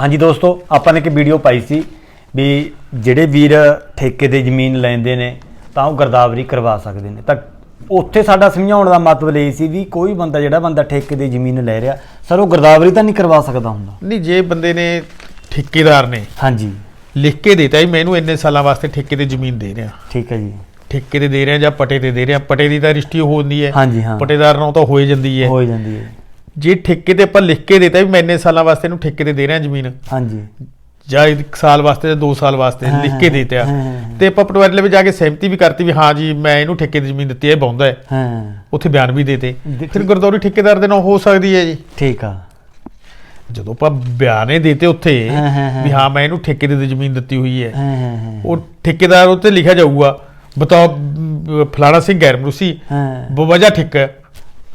ਹਾਂਜੀ ਦੋਸਤੋ ਆਪਾਂ ਨੇ ਇੱਕ ਵੀਡੀਓ ਪਾਈ ਸੀ ਵੀ ਜਿਹੜੇ ਵੀਰ ਠੇਕੇ ਤੇ ਜ਼ਮੀਨ ਲੈਂਦੇ ਨੇ ਤਾਂ ਉਹ ਗਰਦਾਵਰੀ ਕਰਵਾ ਸਕਦੇ ਨੇ। ਤਾਂ ਉੱਥੇ ਸਾਡਾ ਸਮਝਾਉਣ ਦਾ ਮਤਲਬ ਇਹ ਸੀ ਵੀ ਕੋਈ ਬੰਦਾ ਜਿਹੜਾ ਬੰਦਾ ਠੇਕੇ ਤੇ ਜ਼ਮੀਨ ਲੈ ਰਿਹਾ ਸਰ ਉਹ ਗਰਦਾਵਰੀ ਤਾਂ ਨਹੀਂ ਕਰਵਾ ਸਕਦਾ ਹੁੰਦਾ। ਨਹੀਂ ਜੇ ਬੰਦੇ ਨੇ ਠੇਕੇਦਾਰ ਨੇ ਹਾਂਜੀ। ਲਿਖ ਕੇ ਦਿੱਤਾ ਵੀ ਮੈਨੂੰ ਇੰਨੇ ਸਾਲਾਂ ਵਾਸਤੇ ਠੇਕੇ ਤੇ ਜ਼ਮੀਨ ਦੇ ਰਿਹਾ। ਠੀਕ ਹੈ ਜੀ। ਠੇਕੇ ਤੇ ਦੇ ਰਿਹਾ ਜਾਂ ਪਟੇ ਤੇ ਦੇ ਰਿਹਾ ਪਟੇ ਦੀ ਤਾਂ ਰਜਿਸਟਰੀ ਹੋ ਹੁੰਦੀ ਹੈ। ਹਾਂਜੀ ਹਾਂ। ਪਟੇਦਾਰ ਨਾਲ ਤਾਂ ਹੋਈ ਜਾਂਦੀ ਹੈ ਹੋ ਜਾਂਦੀ ਹੈ। ਜੇ ਠੇਕੇ ਤੇ ਆਪਾਂ ਲਿਖ ਕੇ ਦਿੱਤਾ ਵੀ ਮੈਂ ਇੰਨੇ ਸਾਲਾਂ ਵਾਸਤੇ ਇਹਨੂੰ ਠੇਕੇ ਤੇ ਦੇ ਰਿਹਾ ਜ਼ਮੀਨ। ਹਾਂਜੀ। ਜਾਂ ਇੱਕ ਸਾਲ ਵਾਸਤੇ ਜਾਂ ਦੋ ਸਾਲ ਵਾਸਤੇ ਲਿਖ ਕੇ ਦਿੱਤਾ। ਤੇ ਆਪਾਂ ਪਟਵਾਰੀ ਲਵੇ ਜਾ ਕੇ ਸਹਿਮਤੀ ਵੀ ਕਰਤੀ ਵੀ ਹਾਂ ਜੀ ਮੈਂ ਇਹਨੂੰ ਠੇਕੇ ਦੀ ਜ਼ਮੀਨ ਦਿੱਤੀ ਹੈ ਬੌਂਦਾ ਹੈ। ਹਾਂ। ਉੱਥੇ ਬਿਆਨ ਵੀ ਦੇਤੇ। ਦੇ- ਫਿਰ ਗੁਰਦੌਰੀ ਠੇਕੇਦਾਰ ਦੇ ਨਾਲ ਹੋ ਸਕਦੀ ਹੈ ਜੀ। ਠੀਕ ਆ। ਜਦੋਂ ਆਪਾਂ ਬਿਆਨੇ ਦੇਤੇ ਉੱਥੇ। ਵੀ ਹਾਂ ਮੈਂ ਇਹਨੂੰ ਠੇਕੇ ਤੇ ਜ਼ਮੀਨ ਦਿੱਤੀ ਹੋਈ ਹੈ। ਉਹ ਠੇਕੇਦਾਰ ਉੱਤੇ ਲਿਖਿਆ ਜਾਊਗਾ ਬਤਾਓ ਫਲਾਣਾ ਸਿੰਘ ਗੈਰ ਮਰੂਸੀ ਹਾਂ ਬਵਜਾ ਠੇਕਾ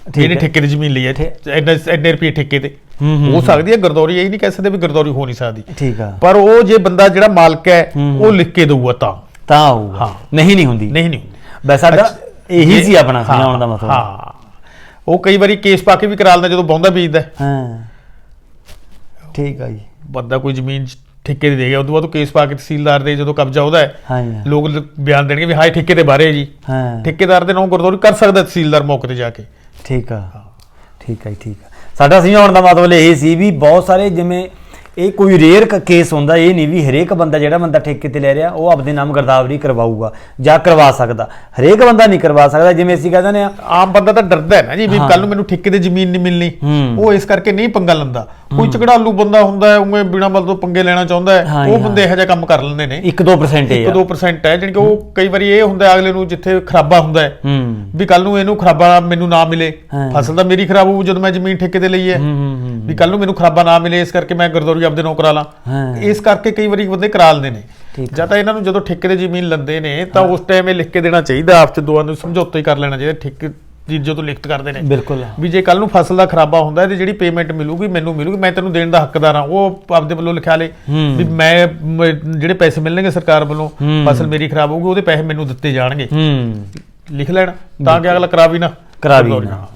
ਹੈ। ਠੇਕੇ ਦੀ ਜ਼ਮੀਨ ਲਈ ਹੈ ਇੰਨੇ ਇੰਨੇ ਰੁਪਏ ਠੇਕੇ ਤੇ। ਹੂੰ, ਸਕਦੀ ਹੈ ਗਰਦੌਰੀ ਇਹ ਨਹੀਂ ਕਹਿ ਸਕਦੇ ਵੀ ਗਰਦੌਰੀ ਹੋ ਨਹੀਂ ਸਕਦੀ। ਠੀਕ ਆ। ਪਰ ਉਹ ਜੇ ਬੰਦਾ ਜਿਹੜਾ ਮਾਲਕ ਹੈ। ਉਹ ਲਿਖ ਕੇ ਦਊਗਾ ਤਾਂ। ਤਾਂ ਆਊਗਾ। ਨਹੀਂ ਨਹੀਂ ਹੁੰਦੀ। ਨਹੀਂ ਨਹੀਂ ਬਸ ਸਾਡਾ ਇਹੀ ਸੀ ਆਪਣਾ ਹਾਂ, ਸਮਝਾਉਣ ਦਾ ਮਤਲਬ। ਹਾਂ। ਉਹ ਕਈ ਵਾਰੀ ਕੇਸ ਪਾ ਕੇ ਵੀ ਕਰਾ ਲੈਂਦਾ ਜਦੋਂ ਬੌਂਦਾ ਬੀਜਦਾ। ਹੈ। ਠੀਕ ਆ ਜੀ। ਬੰਦਾ ਕੋਈ ਜ਼ਮੀਨ ਠੇਕੇ ਤੇ ਦੇ ਗਿਆ ਉਦੋਂ ਬਾਅਦ ਕੇਸ ਪਾ ਕੇ ਤਹਿਸੀਲਦਾਰ ਦੇ ਜਦੋਂ ਕਬਜ਼ਾ ਉਹਦਾ ਹੈ ਲੋਕ ਬਿਆਨ ਦੇਣਗੇ ਵੀ ਹਾਂ ਇਹ ਠੇਕੇ ਤੇ ਬਾਰੇ ਜੀ। ਹਾਂ। ਠੇਕੇਦਾਰ ਦੇ ਨਾਲ ਗੁਰਦੌਰੀ ਕਰ ਸਕਦਾ ਤਹਿਸੀਲਦਾਰ ਮੌਕੇ ਤੇ ਜਾ ਕੇ। ਠੀਕ ਆ। ਠੀਕ ਆ ਜੀ, ਠੀਕ ਆ। ਸਾਡਾ ਸਮਝਾਉਣ ਦਾ ਮਤਲਬ ਇਹ ਸੀ ਵੀ ਬਹੁਤ ਸਾਰੇ ਜਿਵੇਂ ਇਹ ਕੋਈ ਰੇਅਰ ਕੇਸ ਹੁੰਦਾ ਇਹ ਨਹੀਂ ਵੀ ਹਰੇਕ ਬੰਦਾ ਜਿਹੜਾ ਬੰਦਾ ਠੇਕੇ ਤੇ ਲੈ ਰਿਹਾ ਉਹ ਆਪਦੇ ਨਾਮ ਗਰਦਾਵਰੀ ਕਰਵਾਊਗਾ ਜਾਂ ਕਰਵਾ ਸਕਦਾ। ਹਰੇਕ ਬੰਦਾ ਨਹੀਂ ਕਰਵਾ ਸਕਦਾ ਜਿਵੇਂ ਅਸੀਂ ਕਹਿੰਦੇ ਨੇ ਆ ਆਮ ਬੰਦਾ ਤਾਂ ਡਰਦਾ ਹੈ ਨਾ ਜੀ ਵੀ ਹਾਂ। ਕੱਲ ਨੂੰ ਮੈਨੂੰ ਠੇਕੇ ਤੇ ਜ਼ਮੀਨ ਨਹੀਂ ਮਿਲਣੀ। ਹੂੰ। ਉਹ ਇਸ ਕਰਕੇ ਨਹੀਂ ਪੰਗਾ ਲੈਂਦਾ। ਕੋਈ ਝਗੜਾਲੂ ਬੰਦਾ ਹੁੰਦਾ ਹੈ ਉਵੇਂ ਬਿਨਾ ਮਤਲਬ ਤੋਂ ਪੰਗੇ ਲੈਣਾ ਚਾਹੁੰਦਾ ਹੈ ਹਾਂ ਉਹ ਹਾਂ। ਬੰਦੇ ਇਹੋ ਜਿਹਾ ਕੰਮ ਕਰ ਲੈਂਦੇ ਨੇ। 1-2% ਇਹ ਆ 1-2% ਹੈ ਜਾਣੀ ਕਿ ਉਹ ਕਈ ਵਾਰੀ ਇਹ ਹੁੰਦਾ ਹੈ ਅਗਲੇ ਨੂੰ ਜਿੱਥੇ ਖਰਾਬਾ ਹੁੰਦਾ ਹੈ ਹੂੰ। ਵੀ ਕੱਲ ਨੂੰ ਇਹਨੂੰ ਖਰਾਬਾ ਮੈਨੂੰ ਨਾ ਮਿਲੇ ਹਾਂ। ਫਸਲ ਤਾਂ ਮੇਰੀ ਖਰਾਬ ਹੋਊ ਜਦੋਂ ਮੈਂ ਜ਼ਮੀਨ ਠੇਕੇ ਤੇ ਲਈ ਹੈ। ਹੂੰ ਹੂੰ, ਹੂੰ। ਵੀ ਕੱਲ ਨੂੰ ਮੈਨੂੰ ਖਰਾਬਾ ਨਾ ਮਿਲੇ ਇਸ ਕਰਕੇ ਮੈਂ ਗਰਦੌਰੀ ਆਪਦੇ ਨੌ ਕਰਾ ਲਾਂ। ਇਸ ਕਰਕੇ ਕਈ ਵਾਰੀ ਬੰਦੇ ਕਰਾ ਲੈਂਦੇ ਨੇ। ਜਾਂ ਤਾਂ ਇਹਨਾਂ ਨੂੰ ਜਦੋਂ ਠੇਕੇ ਤੇ ਜ਼ਮੀਨ ਲੈਂਦੇ ਨੇ ਤਾਂ ਉਸ ਟਾਈਮ ਇਹ ਲਿਖ ਕੇ ਦੇਣਾ ਚਾਹੀਦਾ ਆਪ ਚ ਦੋਵਾਂ ਨੂੰ ਸਮਝੌਤਾ ਹੀ ਕਰ ਲੈਣਾ ਚਾਹੀਦਾ ਠੇਕੇ ਦੀ ਜਦੋਂ ਲਿਖਤ ਕਰਦੇ ਨੇ। ਬਿਲਕੁਲ। ਵੀ ਜੇ ਕੱਲ ਨੂੰ ਫਸਲ ਦਾ ਖਰਾਬਾ ਹੁੰਦਾ ਤੇ ਜਿਹੜੀ ਪੇਮੈਂਟ ਮਿਲੂਗੀ ਮੈਨੂੰ ਮਿਲੂਗੀ ਮੈਂ ਤੈਨੂੰ ਦੇਣ ਦਾ ਹੱਕਦਾਰ ਹਾਂ। ਉਹ ਆਪਦੇ ਵੱਲੋਂ ਲਿਖਿਆ ਲੇ। ਵੀ ਮੈਂ ਜਿਹੜੇ ਪੈਸੇ ਮਿਲਣਗੇ ਸਰਕਾਰ ਵੱਲੋਂ। ਫਸਲ ਮੇਰੀ ਖਰਾਬ ਹੋਊਗੀ ਉਹਦੇ ਪੈਸੇ ਮੈਨੂੰ ਦਿੱਤੇ ਜਾਣਗੇ। ਲਿਖ ਲੈਣ ਤਾਂ ਕਿ ਅਗਲਾ ਕਰਾ ਵੀ ਨਾ। ਕਰਾ ਵੀ ਨਾ।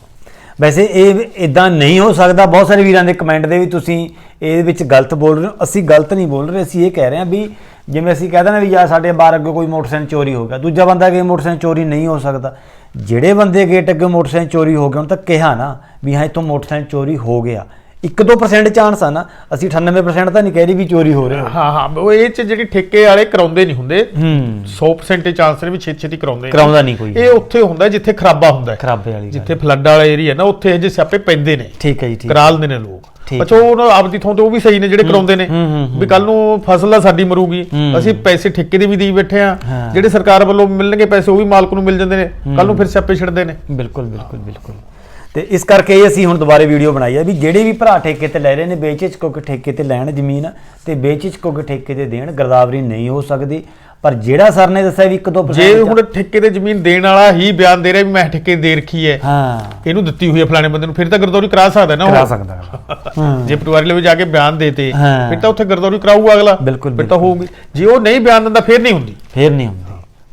ਵੈਸੇ ਇਹ ਇਦਾਂ ਨਹੀਂ ਹੋ ਸਕਦਾ, ਬਹੁਤ ਸਾਰੇ ਵੀਰਾਂ ਦੇ ਕਮੈਂਟ ਦੇ ਵੀ ਤੁਸੀਂ ਇਹਦੇ ਵਿੱਚ ਗਲਤ ਬੋਲ ਰਹੇ ਹੋ। ਅਸੀਂ ਗਲਤ ਨਹੀਂ ਬੋਲ ਰਹੇ, ਅਸੀਂ ਇਹ ਕਹਿ ਰਹੇ ਹਾਂ ਵੀ ਜਿਵੇਂ ਅਸੀਂ ਕਹਿੰਦੇ ਨੇ ਵੀ ਯਾਰ ਸਾਡੇ ਬਾਹਰ ਅੱਗੇ ਕੋਈ ਮੋਟਰਸਾਈਕਲ ਚੋਰੀ ਹੋ ਗਿਆ, ਦੂਜਾ ਬੰਦਾ ਕਿ ਮੋਟਰਸਾਈਕਲ ਚੋਰੀ ਨਹੀਂ ਹੋ ਸਕਦਾ। ਜਿਹੜੇ ਬੰਦੇ ਗੇਟ ਅੱਗੇ ਮੋਟਰਸਾਈਕਲ ਚੋਰੀ ਹੋ ਗਿਆ ਉਹਨੂੰ ਤਾਂ ਕਿਹਾ ਨਾ ਵੀ ਹਾਂ ਇਤੋਂ ਮੋਟਰਸਾਈਕਲ ਚੋਰੀ ਹੋ ਗਿਆ। 1-2% ਚਾਂਸ ਆ ਨਾ ਅਸੀਂ 98% ਤਾਂ ਨਹੀਂ ਕਹਿ ਰਹੇ ਵੀ ਚੋਰੀ ਹੋ ਰਿਹਾ। ਹਾਂ ਹਾਂ ਉਹ ਇਹ ਚ ਜਿਹੜੇ ਠੇਕੇ ਵਾਲੇ ਕਰਾਉਂਦੇ ਨਹੀਂ ਹੁੰਦੇ ਹੂੰ। 100% ਚਾਂਸ ਨੇ ਵੀ ਛੇਤੀ ਛੇਤੀ ਕਰਾਉਂਦੇ। ਕਰਾਉਂਦਾ ਨਹੀਂ ਕੋਈ। ਇਹ ਉੱਥੇ ਹੁੰਦਾ ਜਿੱਥੇ ਖਰਾਬਾ ਹੁੰਦਾ। ਹੈ ਖਰਾਬੇ ਵਾਲੀ। ਜਿੱਥੇ ਫਲੱਡ ਵਾਲਾ ਏਰੀਆ ਨਾ ਉੱਥੇ ਇਹ ਸਿਆਪੇ ਪੈਂਦੇ ਨੇ। ਠੀਕ ਹੈ ਜੀ ਠੀਕ। ਕਰਾ ਲੈਂਦੇ ਨੇ ਲੋਕ। ਅੱਛਾ ਉਹ ਆਪਦੀ ਥਾਂ ਤੇ ਉਹ ਵੀ ਸਹੀ ਨੇ ਜਿਹੜੇ ਕਰਾਉਂਦੇ ਨੇ। ਵੀ ਕੱਲ ਨੂੰ ਫਸਲ ਦਾ ਸਾਡੀ ਮਰੂਗੀ। ਅਸੀਂ ਪੈਸੇ ਠੇਕੇ ਦੇ ਵੀ ਦੇਈ ਬੈਠੇ ਆ। ਜਿਹੜੇ ਸਰਕਾਰ ਵੱਲੋਂ ਮਿਲਣਗੇ ਪੈਸੇ ਉਹ ਵੀ ਮਾਲਕ ਨੂੰ ਮਿਲ ਜਾਂਦੇ ਨੇ। ਕੱਲ ਨੂੰ ਫਿਰ ਸਿਆਪੇ ਛੱਡਦੇ ਨੇ। ਬਿਲਕੁਲ ਬਿਲਕੁਲ ਬਿਲਕੁਲ। ਤੇ ਇਸ ਕਰਕੇ ਇਹ ਅਸੀਂ ਹੁਣ ਦੁਬਾਰੇ ਵੀਡੀਓ ਬਣਾਈ ਹੈ ਵੀ ਜਿਹੜੇ ਵੀ ਭਰਾ ਠੇਕੇ ਤੇ ਲੈ ਰਹੇ ਨੇ ਬੇਚਿਚਕੋ ਕੇ ਠੇਕੇ ਤੇ ਲੈਣ ਜ਼ਮੀਨ ਤੇ ਬੇਚਿਚਕੋ ਕੇ ਠੇਕੇ ਤੇ ਦੇਣ ਗਰਦਾਵਰੀ ਨਹੀਂ ਹੋ ਸਕਦੀ। ਪਰ ਜਿਹੜਾ ਸਰ ਨੇ ਦੱਸਿਆ ਵੀ 1-2% ਜੇ ਹੁਣ ਠੇਕੇ ਤੇ ਜ਼ਮੀਨ ਦੇਣ ਵਾਲਾ ਹੀ ਬਿਆਨ ਦੇ ਰਿਹਾ ਵੀ ਮੈਂ ਠੇਕੇ ਦੇ ਰੱਖੀ ਹੈ ਹਾਂ। ਇਹਨੂੰ ਦਿੱਤੀ ਹੋਈ ਹੈ ਫਲਾਣੇ ਬੰਦੇ ਨੂੰ ਫਿਰ ਤਾਂ ਗਰਦੌਰੀ ਕਰਾ ਸਕਦਾ ਨਾ ਉਹ। ਕਰਾ ਸਕਦਾ ਜੇ ਪਟਵਾਰੀ ਲਵੇ ਜਾ ਕੇ ਬਿਆਨ ਦੇਤੇ ਹਾਂ। ਫਿਰ ਤਾਂ ਉੱਥੇ ਗਰਦੌਰੀ ਕਰਾਊਗਾ ਅਗਲਾ। ਬਿਲਕੁਲ, ਫਿਰ ਤਾਂ ਹੋਊਗੀ। ਜੇ ਉਹ ਨਹੀਂ ਬਿਆਨ ਦਿੰਦਾ ਫਿਰ ਨਹੀਂ ਹੁੰਦੀ। ਫੇਰ ਨਹੀਂ ਹੁੰਦੀ।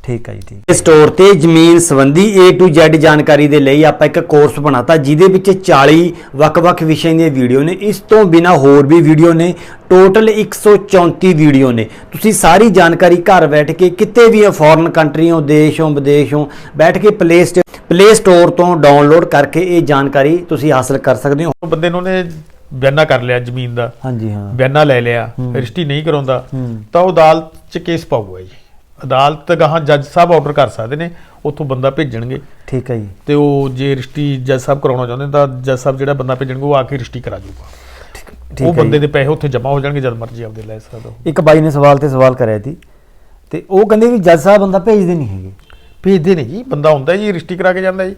ਠੀਕ ਹੈ ਜੀ ਠੀਕ ਇਸ ਸਟੋਰ ਤੇ ਜ਼ਮੀਨ ਸੰਬੰਧੀ A to Z ਜਾਣਕਾਰੀ ਦੇ ਲਈ ਆਪਾਂ ਇੱਕ ਕੋਰਸ ਬਣਾਤਾ ਜਿਹਦੇ ਵਿੱਚ 40 ਵੱਖ-ਵੱਖ ਵਿਸ਼ਿਆਂ ਦੀਆਂ ਵੀਡੀਓ ਨੇ। ਇਸ ਤੋਂ ਬਿਨਾ ਹੋਰ ਵੀ ਵੀਡੀਓ ਨੇ। ਟੋਟਲ 134 ਵੀਡੀਓ ਨੇ। ਤੁਸੀਂ ਸਾਰੀ ਜਾਣਕਾਰੀ ਘਰ ਬੈਠ ਕੇ ਕਿਤੇ ਵੀ ਫੋਰਨ ਕੰਟਰੀ ਹੋ ਦੇਸ਼ ਹੋ ਵਿਦੇਸ਼ ਹੋ ਬੈਠ ਕੇ ਪਲੇ ਪਲੇ ਸਟੋਰ ਤੋਂ ਡਾਊਨਲੋਡ ਕਰਕੇ ਇਹ ਜਾਣਕਾਰੀ ਤੁਸੀਂ ਹਾਸਲ ਕਰ ਸਕਦੇ ਹੋ। ਬੰਦੇ ਨੂੰ ਨੇ ਬਿਆਨਾ ਕਰ ਲਿਆ ਜ਼ਮੀਨ ਦਾ। ਹਾਂਜੀ ਹਾਂ। ਬਿਆਨਾ ਲੈ ਲਿਆ। ਰਜਿਸਟਰੀ ਨਹੀਂ ਕਰਾਉਂਦਾ। ਤਾਂ ਉਹ ਅਦਾਲਤ 'ਚ ਕੇਸ ਪਾਊਗਾ ਜੀ। ਅਦਾਲਤ ਗਾਹਾਂ ਜੱਜ ਸਾਹਿਬ ਆਰਡਰ ਕਰ ਸਕਦੇ ਨੇ ਉੱਥੋਂ ਬੰਦਾ ਭੇਜਣਗੇ। ਠੀਕ ਹੈ ਜੀ। ਤੇ ਉਹ ਜੇ ਰਜਿਸਟਰੀ ਜੱਜ ਸਾਹਿਬ ਕਰਾਉਣਾ ਚਾਹੁੰਦੇ ਤਾਂ ਜੱਜ ਸਾਹਿਬ ਜਿਹੜਾ ਬੰਦਾ ਭੇਜਣਗੇ ਉਹ ਆ ਕੇ ਰਜਿਸਟਰੀ ਕਰਾ ਜਾਊਗਾ ਠੀਕ ਉਹ ਬੰਦੇ। ਦੇ ਪੈਸੇ ਉੱਥੇ ਜਮ੍ਹਾਂ ਹੋ ਜਾਣਗੇ ਜਦ ਮਰਜ਼ੀ ਆਪਦੇ ਲੈ ਸਕਦਾ। ਇੱਕ ਬਾਈ ਨੇ ਸਵਾਲ ਤੇ ਸਵਾਲ ਕਰਿਆ ਸੀ ਤੇ ਉਹ ਕਹਿੰਦੇ ਵੀ ਜੱਜ ਸਾਹਿਬ ਬੰਦਾ ਭੇਜਦੇ ਨਹੀਂ ਹੈਗੇ। ਭੇਜਦੇ ਨੇ ਜੀ ਬੰਦਾ ਹੁੰਦਾ ਜੀ ਰਜਿਸਟਰੀ ਕਰਾ ਕੇ ਜਾਂਦਾ ਜੀ।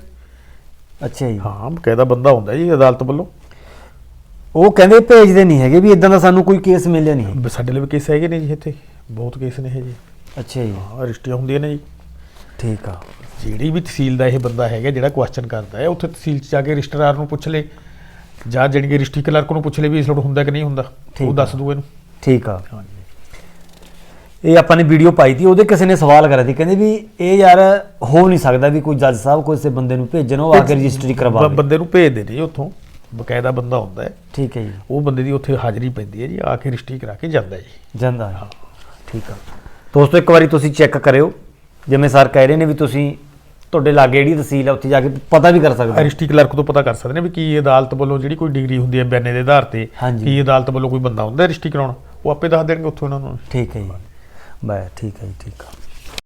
ਅੱਛਾ ਜੀ। ਹਾਂ ਬਕਾਇਦਾ ਬੰਦਾ ਹੁੰਦਾ ਜੀ ਅਦਾਲਤ ਵੱਲੋਂ। ਉਹ ਕਹਿੰਦੇ ਭੇਜਦੇ ਨਹੀਂ ਹੈਗੇ ਵੀ ਇਦਾਂ ਦਾ ਸਾਨੂੰ ਕੋਈ ਕੇਸ ਮਿਲਿਆ ਨਹੀਂ ਸਾਡੇ ਲਈ ਵੀ ਕੇਸ ਹੈਗੇ ਨੇ ਜੀ ਇੱਥੇ ਬਹੁਤ ਕੇਸ ਨੇ ਇਹ ਜੀ। ਅੱਛਾ ਜੀ। ਹਾਂ ਰਜਿਸਟਰੀਆਂ ਹੁੰਦੀਆਂ ਨੇ ਜੀ। ਠੀਕ ਆ। ਜਿਹੜੀ ਵੀ ਤਹਿਸੀਲ ਦਾ ਇਹ ਬੰਦਾ ਹੈਗਾ ਜਿਹੜਾ ਕੁਐਸਚਨ ਕਰਦਾ ਹੈ ਉੱਥੇ ਤਹਿਸੀਲ 'ਚ ਜਾ ਕੇ ਰਜਿਸਟਰਾਰ ਨੂੰ ਪੁੱਛ ਲੇ ਜਾਂ ਜਿਹੜੀ ਕਿ ਰਜਿਸਟਰੀ ਕਲਰਕ ਨੂੰ ਪੁੱਛ ਲੇ ਵੀ ਇਸ ਲੋਟ ਹੁੰਦਾ ਕਿ ਨਹੀਂ ਹੁੰਦਾ ਉਹ। ਦੱਸ ਦੂ ਇਹਨੂੰ। ਠੀਕ ਆ। ਹਾਂਜੀ। ਇਹ ਆਪਾਂ ਨੇ ਵੀਡੀਓ ਪਾਈ ਸੀ ਉਹਦੇ ਕਿਸੇ ਨੇ ਸਵਾਲ ਕਰਿਆ ਸੀ ਕਹਿੰਦੇ ਵੀ ਇਹ ਯਾਰ ਹੋ ਨਹੀਂ ਸਕਦਾ ਵੀ ਕੋਈ ਜੱਜ ਸਾਹਿਬ ਕੋਈ ਇਸੇ ਬੰਦੇ ਨੂੰ ਭੇਜਣ ਉਹ ਆ ਕੇ ਰਜਿਸਟਰੀ ਕਰਵਾਵੇ ਬੰਦੇ ਨੂੰ ਭੇਜਦੇ ਨੇ ਉੱਥੋਂ ਬਕਾਇਦਾ ਬੰਦਾ ਹੁੰਦਾ ਹੈ। ਠੀਕ ਹੈ ਜੀ। ਉਹ ਬੰਦੇ ਦੀ ਉੱਥੇ ਹਾਜ਼ਰੀ ਪੈਂਦੀ ਹੈ ਜੀ ਆ ਕੇ ਰਜਿਸਟਰੀ ਕਰਾ ਕੇ ਜਾਂਦਾ ਹੈ ਜੀ। ਜਾਂਦਾ ਹੈ। ਠੀਕ ਆ। ਦੋਸਤੋ ਇੱਕ ਵਾਰੀ ਤੁਸੀਂ ਚੈੱਕ ਕਰਿਓ। ਜਿਵੇਂ ਸਰ ਕਹਿ ਰਹੇ ਨੇ ਵੀ ਤੁਸੀਂ ਤੁਹਾਡੇ ਲਾਗੇ ਜਿਹੜੀ ਤਹਿਸੀਲ ਹੈ ਉੱਥੇ ਜਾ ਕੇ ਪਤਾ ਵੀ ਕਰ ਸਕਦੇ ਹੋ। ਰਜਿਸਟਰੀ ਕਲਰਕ ਤੋਂ ਪਤਾ ਕਰ ਸਕਦੇ ਨੇ ਵੀ ਕੀ ਅਦਾਲਤ ਵੱਲੋਂ ਜਿਹੜੀ ਕੋਈ ਡਿਗਰੀ ਹੁੰਦੀ ਹੈ ਬਿਆਨੇ ਦੇ ਆਧਾਰ ਤੇ ਹਾਂਜੀ। ਕੀ ਅਦਾਲਤ ਵੱਲੋਂ ਕੋਈ ਬੰਦਾ ਹੁੰਦਾ ਰਜਿਸਟਰੀ ਕਰਾਉਣ? ਉਹ ਆਪੇ ਦੱਸ ਦੇਣਗੇ ਉੱਥੋਂ ਉਹਨਾਂ ਨੂੰ। ਠੀਕ ਹੈ ਜੀ। ਬੈ ਠੀਕ ਹੈ ਜੀ ਠੀਕ ਆ।